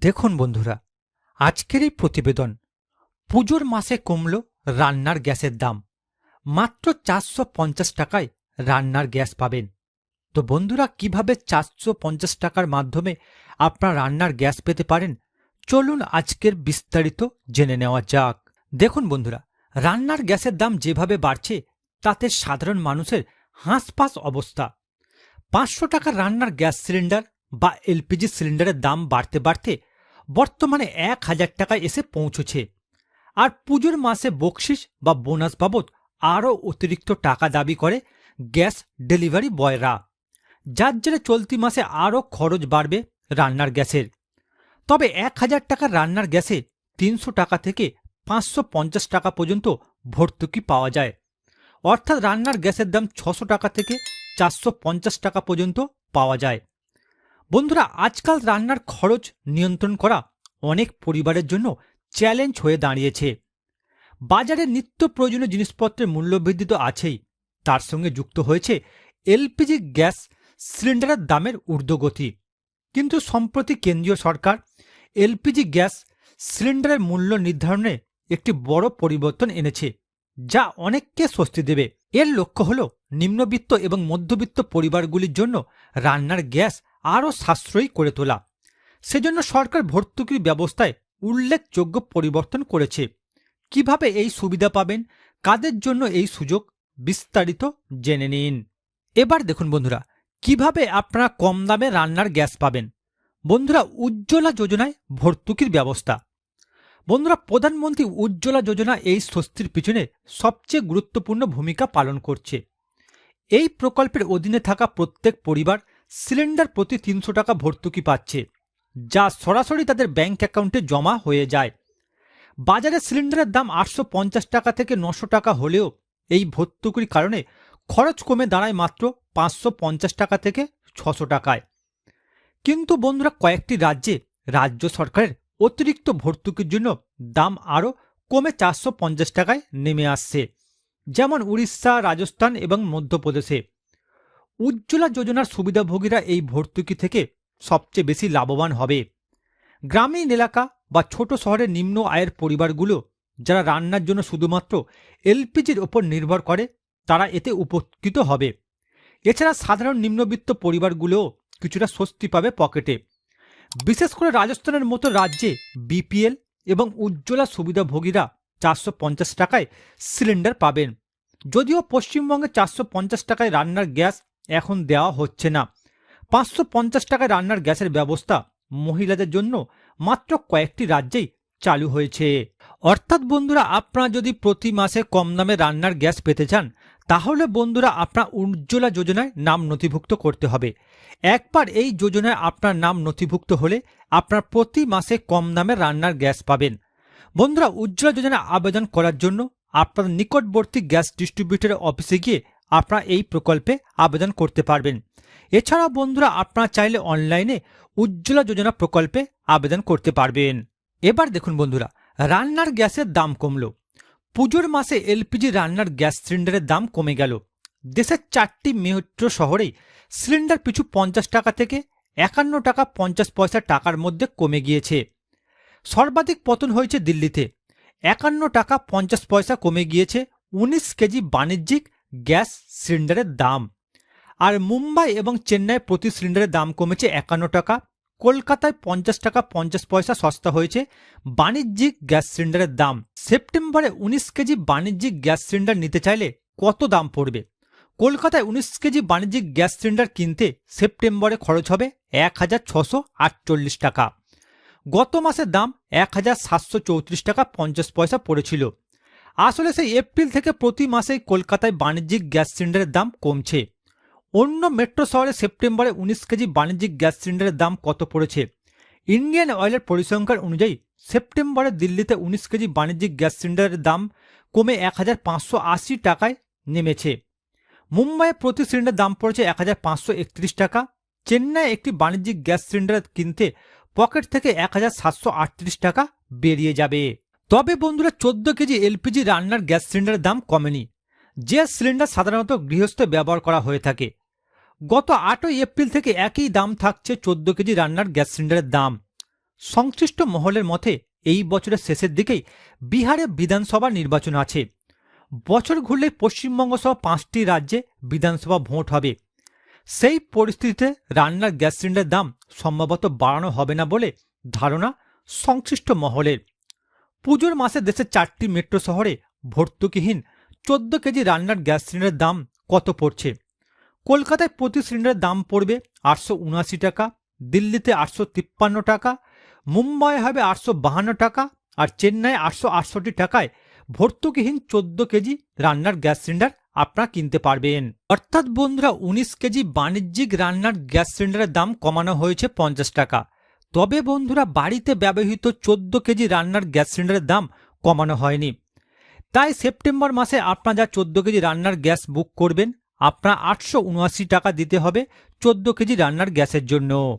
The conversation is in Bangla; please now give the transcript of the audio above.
দেখুন বন্ধুরা, আজকের এই প্রতিবেদন পুজোর মাসে কমল রান্নার গ্যাসের দাম। মাত্র চারশো পঞ্চাশ টাকায় রান্নার গ্যাস পাবেন। তো বন্ধুরা, কীভাবে চারশো পঞ্চাশ টাকার মাধ্যমে আপনার রান্নার গ্যাস পেতে পারেন? চলুন আজকের বিস্তারিত জেনে নেওয়া যাক। দেখুন বন্ধুরা, রান্নার গ্যাসের দাম যেভাবে বাড়ছে, তাতে সাধারণ মানুষের হাঁসফাঁস অবস্থা। পাঁচশো টাকার রান্নার গ্যাস সিলিন্ডার বা এলপিজি সিলিন্ডারের দাম বাড়তে বাড়তে বর্তমানে এক হাজার টাকায় এসে পৌঁছেছে। আর পুজোর মাসে বকশিস বা বোনাস বাবদ আরও অতিরিক্ত টাকা দাবি করে গ্যাস ডেলিভারি বয়রা। যার জেরে চলতি মাসে আরও খরচ বাড়বে রান্নার গ্যাসের। তবে এক হাজার টাকার রান্নার গ্যাসে তিনশো টাকা থেকে পাঁচশো পঞ্চাশ টাকা পর্যন্ত ভর্তুকি পাওয়া যায়। অর্থাৎ রান্নার গ্যাসের দাম ছশো টাকা থেকে চারশো পঞ্চাশ টাকা পর্যন্ত পাওয়া যায়। বন্ধুরা, আজকাল রান্নার খরচ নিয়ন্ত্রণ করা অনেক পরিবারের জন্য চ্যালেঞ্জ হয়ে দাঁড়িয়েছে। বাজারে নিত্য প্রয়োজনীয় জিনিসপত্রের মূল্যবৃদ্ধি তো আছেই। তার সঙ্গে যুক্ত হয়েছে এলপিজি গ্যাস সিলিন্ডারের দামের ঊর্ধ্বগতি। কিন্তু সম্প্রতি কেন্দ্রীয় সরকার এলপিজি গ্যাস সিলিন্ডারের মূল্য নির্ধারণে একটি বড় পরিবর্তন এনেছে, যা অনেককে স্বস্তি দেবে। এর লক্ষ্য হল নিম্নবিত্ত এবং মধ্যবিত্ত পরিবারগুলির জন্য রান্নার গ্যাস আরও সাশ্রয়ী করে তোলা। সেজন্য সরকার ভর্তুকির ব্যবস্থায় উল্লেখযোগ্য পরিবর্তন করেছে। কীভাবে এই সুবিধা পাবেন? কাদের জন্য এই সুযোগ? বিস্তারিত জেনে নিন। এবার দেখুন বন্ধুরা, কীভাবে আপনারা কম দামে রান্নার গ্যাস পাবেন? বন্ধুরা, উজ্জ্বলা যোজনায় ভর্তুকির ব্যবস্থা। বন্ধুরা, প্রধানমন্ত্রী উজ্জ্বলা যোজনা এই স্বস্তির পিছনে সবচেয়ে গুরুত্বপূর্ণ ভূমিকা পালন করছে। এই প্রকল্পের অধীনে থাকা প্রত্যেক পরিবার সিলিন্ডার প্রতি তিনশো টাকা ভর্তুকি পাচ্ছে, যা সরাসরি তাদের ব্যাংক অ্যাকাউন্টে জমা হয়ে যায়। বাজারে সিলিন্ডারের দাম আটশো পঞ্চাশ টাকা থেকে নশো টাকা হলেও এই ভর্তুকির কারণে খরচ কমে দাঁড়ায় মাত্র পাঁচশো পঞ্চাশ টাকা থেকে ছশো টাকায়। কিন্তু বন্ধুরা, কয়েকটি রাজ্যে রাজ্য সরকারের অতিরিক্ত ভর্তুকির জন্য দাম আরও কমে চারশো পঞ্চাশ টাকায় নেমে আসছে, যেমন উড়িষ্যা, রাজস্থান এবং মধ্যপ্রদেশে। উজ্জ্বলা যোজনার সুবিধাভোগীরা এই ভর্তুকি থেকে সবচেয়ে বেশি লাভবান হবে। গ্রামীণ এলাকা বা ছোট শহরের নিম্ন আয়ের পরিবারগুলো যারা রান্নার জন্য শুধুমাত্র এলপিজির ওপর নির্ভর করে, তারা এতে উপকৃত হবে। এছাড়া সাধারণ নিম্নবিত্ত পরিবারগুলোও কিছুটা স্বস্তি পাবে পকেটে। বিশেষ করে রাজস্থানের মতো রাজ্যে বিপিএল এবং উজ্জ্বলা সুবিধাভোগীরা চারশো পঞ্চাশ টাকায় সিলিন্ডার পাবেন। যদিও পশ্চিমবঙ্গে চারশো পঞ্চাশ টাকায় রান্নার গ্যাস এখন দেওয়া হচ্ছে না। পাঁচশো পঞ্চাশ টাকায় রান্নার গ্যাসের ব্যবস্থা মহিলাদের জন্য মাত্র কয়েকটি রাজ্যেই চালু হয়েছে। অর্থাৎ বন্ধুরা, আপনারা যদি প্রতি মাসে কম দামে রান্নার গ্যাস পেতে চান, তাহলে বন্ধুরা আপনার উজ্জ্বলা যোজনায় নাম নথিভুক্ত করতে হবে। একবার এই যোজনায় আপনার নাম নথিভুক্ত হলে আপনার প্রতি মাসে কম দামে রান্নার গ্যাস পাবেন। বন্ধুরা, উজ্জ্বলা যোজনায় আবেদন করার জন্য আপনার নিকটবর্তী গ্যাস ডিস্ট্রিবিউটরের অফিসে গিয়ে আপনারা এই প্রকল্পে আবেদন করতে পারবেন। এছাড়াও বন্ধুরা, আপনারা চাইলে অনলাইনে উজ্জ্বলা যোজনা প্রকল্পে আবেদন করতে পারবেন। এবার দেখুন বন্ধুরা, রান্নার গ্যাসের দাম কমল। পুজোর মাসে এলপিজি রান্নার গ্যাস সিলিন্ডারের দাম কমে গেল। দেশের চারটি মেট্রো শহরেই সিলিন্ডার পিছু পঞ্চাশ টাকা থেকে একান্ন টাকা পঞ্চাশ পয়সা টাকার মধ্যে কমে গিয়েছে। সর্বাধিক পতন হয়েছে দিল্লিতে। একান্ন টাকা পঞ্চাশ পয়সা কমে গিয়েছে। উনিশ কেজি বাণিজ্যিক গ্যাস সিলিন্ডারের দাম। আর মুম্বাই এবং চেন্নাই প্রতি সিলিন্ডারের দাম কমেছে একান্ন টাকা। কলকাতায় পঞ্চাশ টাকা পঞ্চাশ পয়সা সস্তা হয়েছে বাণিজ্যিক গ্যাস সিলিন্ডারের দাম। সেপ্টেম্বরে উনিশ কেজি বাণিজ্যিক গ্যাস সিলিন্ডার নিতে চাইলে কত দাম পড়বে? কলকাতায় উনিশ কেজি বাণিজ্যিক গ্যাস সিলিন্ডার কিনতে সেপ্টেম্বরে খরচ হবে এক হাজার ছশো আটচল্লিশ টাকা। গত মাসের দাম এক হাজার সাতশো চৌত্রিশ টাকা পঞ্চাশ পয়সা পড়েছিল। আসলে সেই এপ্রিল থেকে প্রতি মাসেই কলকাতায় বাণিজ্যিক গ্যাস সিলিন্ডারের দাম কমছে। অন্য মেট্রো শহরে সেপ্টেম্বরে উনিশ কেজি বাণিজ্যিক গ্যাস সিলিন্ডারের দাম কত পড়েছে? ইন্ডিয়ান অয়েলের পরিসংখ্যান অনুযায়ী সেপ্টেম্বরে দিল্লিতে উনিশ কেজি বাণিজ্যিক গ্যাস সিলিন্ডারের দাম কমে এক হাজার পাঁচশো আশি টাকায় নেমেছে। মুম্বাইয়ে প্রতি সিলিন্ডার দাম পড়েছে এক হাজার পাঁচশো একত্রিশ টাকা। চেন্নাই একটি বাণিজ্যিক গ্যাস সিলিন্ডার কিনতে পকেট থেকে এক হাজার সাতশো আটত্রিশ টাকা বেরিয়ে যাবে। তবে বন্ধুরা চোদ্দ কেজি এলপিজি রান্নার গ্যাস সিলিন্ডারের দাম কমেনি। যে সিলিন্ডার সাধারণত গৃহস্থ ব্যবহার করা হয়ে থাকে। গত আটই এপ্রিল থেকে একই দাম থাকছে চোদ্দ কেজি রান্নার গ্যাস সিলিন্ডারের দাম। সংশ্লিষ্ট মহলের মতে, এই বছরের শেষের দিকেই বিহারে বিধানসভা নির্বাচন আছে। বছর ঘুরলে পশ্চিমবঙ্গ সহ পাঁচটি রাজ্যে বিধানসভা ভোট হবে। সেই পরিস্থিতিতে রান্নার গ্যাস সিলিন্ডারের দাম সম্ভবত বাড়ানো হবে না বলে ধারণা সংশ্লিষ্ট মহলের। পুজোর মাসে দেশের চারটি মেট্রো শহরে ভর্তুকিহীন চোদ্দ কেজি রান্নার গ্যাস সিলিন্ডারের দাম কত পড়ছে? কলকাতায় প্রতি সিলিন্ডারের দাম পড়বে আটশো উনআশি টাকা, দিল্লিতে আটশো তিপ্পান্ন টাকা মুম্বাই হবে আটশো বাহান্ন টাকা আর চেন্নাই আটশো আটষট্টি টাকায় ভর্তুকিহীন চোদ্দ কেজি রান্নার গ্যাস সিলিন্ডার আপনারা কিনতে পারবেন। অর্থাৎ বন্ধুরা, উনিশ কেজি বাণিজ্যিক রান্নার গ্যাস সিলিন্ডারের দাম কমানো হয়েছে পঞ্চাশ টাকা। তবে বন্ধুরা, বাড়িতে ব্যবহৃত চোদ্দ কেজি রান্নার গ্যাস সিলিন্ডারের দাম কমানো হয়নি। তাই সেপ্টেম্বর মাসে আপনার যা চোদ্দ কেজি রান্নার গ্যাস বুক করবেন। আপনার আটশো উনআশি টাকা দিতে হবে চোদ্দ কেজি রান্নার গ্যাসের জন্য।